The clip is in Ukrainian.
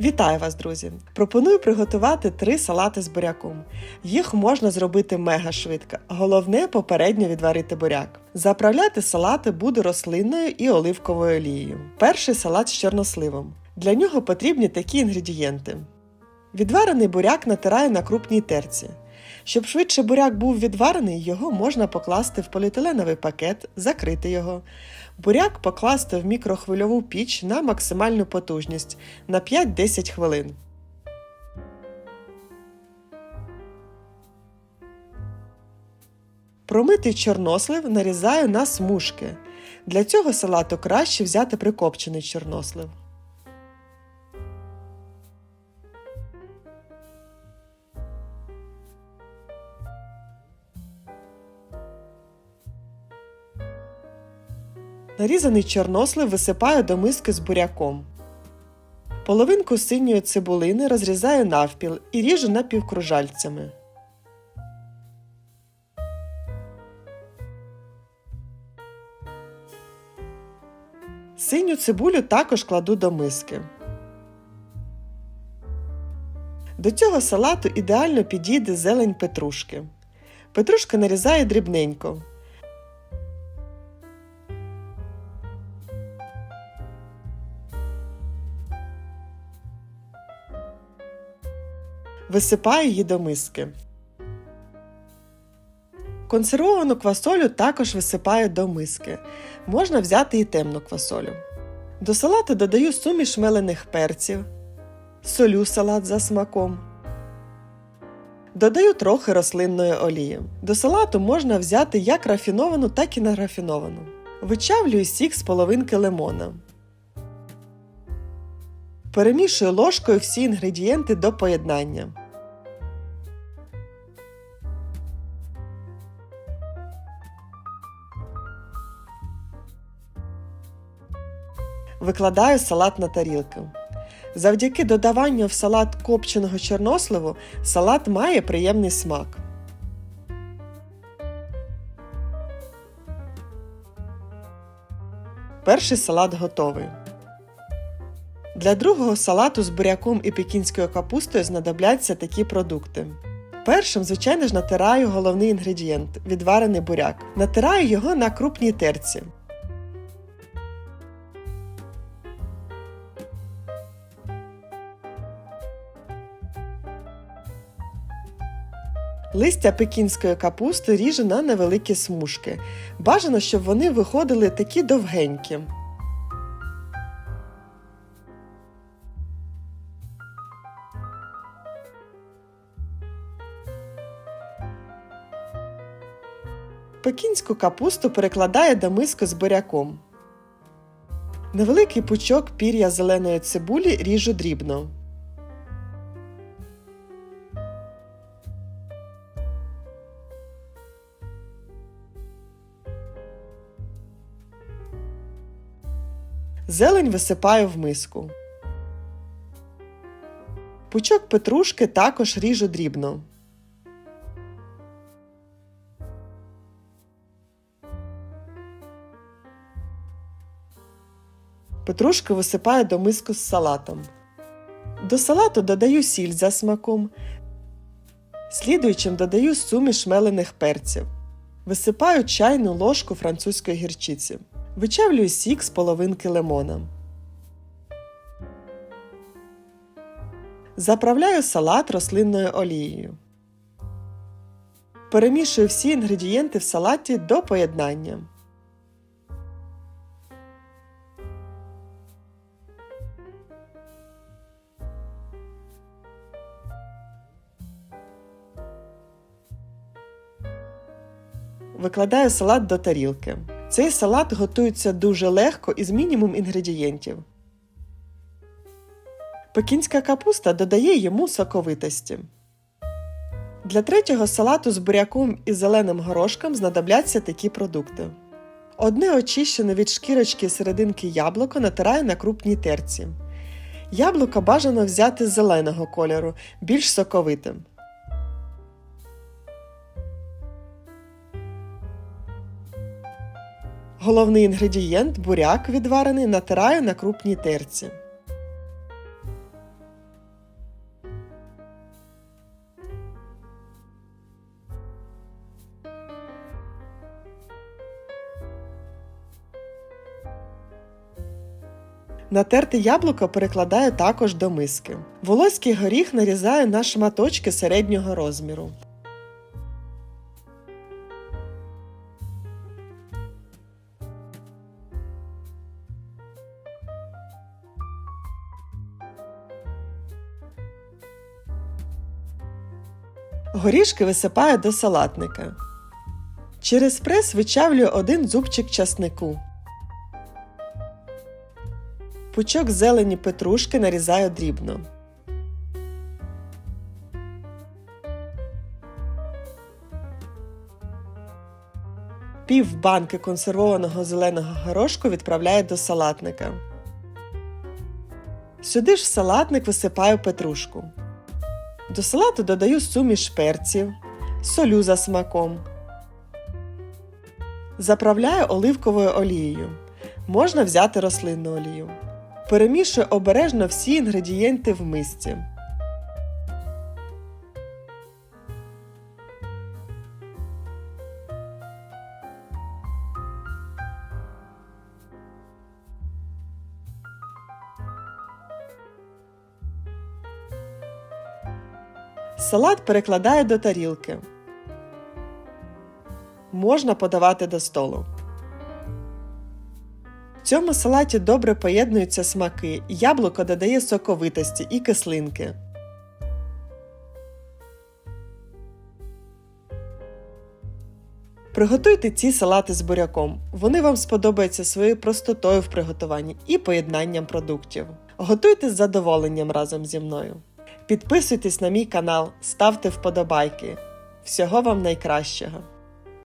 Вітаю вас, друзі! Пропоную приготувати три салати з буряком. Їх можна зробити мега швидко. Головне попередньо відварити буряк. Заправляти салати буду рослинною і оливковою олією. Перший салат з чорносливом. Для нього потрібні такі інгредієнти. Відварений буряк натираю на крупній терці. Щоб швидше буряк був відварений, його можна покласти в поліетиленовий пакет, закрити його. Буряк покласти в мікрохвильову піч на максимальну потужність на 5-10 хвилин. Промитий чорнослив нарізаю на смужки. Для цього салату краще взяти прикопчений чорнослив. Нарізаний чорнослив висипаю до миски з буряком. Половинку синьої цибулини розрізаю навпіл і ріжу напівкружальцями. Синю цибулю також кладу до миски. До цього салату ідеально підійде зелень петрушки. Петрушка нарізаю дрібненько. Висипаю її до миски. Консервовану квасолю також висипаю до миски. Можна взяти і темну квасолю. До салату додаю суміш мелених перців, солю салат за смаком. Додаю трохи рослинної олії. До салату можна взяти як рафіновану, так і нерафіновану. Вичавлюю сік з половинки лимона. Перемішую ложкою всі інгредієнти до поєднання. Викладаю салат на тарілку. Завдяки додаванню в салат копченого чорносливу салат має приємний смак. Перший салат готовий. Для другого салату з буряком і пекінською капустою знадобляться такі продукти. Першим, звичайно ж, натираю головний інгредієнт відварений буряк. Натираю його на крупній терці. Листя пекінської капусти ріжу на невеликі смужки. Бажано, щоб вони виходили такі довгенькі. Пекінську капусту перекладаю до миски з буряком. Невеликий пучок пір'я зеленої цибулі ріжу дрібно. Зелень висипаю в миску. Пучок петрушки також ріжу дрібно. Петрушку висипаю до миску з салатом. До салату додаю сіль за смаком. Слідуючим додаю суміш мелених перців. Висипаю чайну ложку французької гірчиці. Вичавлюю сік з половинки лимона. Заправляю салат рослинною олією. Перемішую всі інгредієнти в салаті до поєднання. Викладаю салат до тарілки. Цей салат готується дуже легко і з мінімум інгредієнтів. Пекінська капуста додає йому соковитості. Для третього салату з буряком і зеленим горошком знадобляться такі продукти. Одне очищене від шкірочки серединки яблуко натираю на крупній терці. Яблуко бажано взяти зеленого кольору, більш соковитим. Головний інгредієнт буряк відварений, натираю на крупній терці. Натерте яблуко перекладаю також до миски. Волоський горіх нарізаю на шматочки середнього розміру. Горішки висипаю до салатника. Через прес вичавлюю один зубчик часнику. Пучок зелені петрушки нарізаю дрібно. Пів банки консервованого зеленого горошку відправляю до салатника. Сюди ж в салатник висипаю петрушку. До салату додаю суміш перців, солю за смаком. Заправляю оливковою олією. Можна взяти рослинну олію. Перемішую обережно всі інгредієнти в мисці. Салат перекладаю до тарілки. Можна подавати до столу. В цьому салаті добре поєднуються смаки, яблуко додає соковитості і кислинки. Приготуйте ці салати з буряком. Вони вам сподобаються своєю простотою в приготуванні і поєднанням продуктів. Готуйте з задоволенням разом зі мною. Підписуйтесь на мій канал, ставте вподобайки. Всього вам найкращого!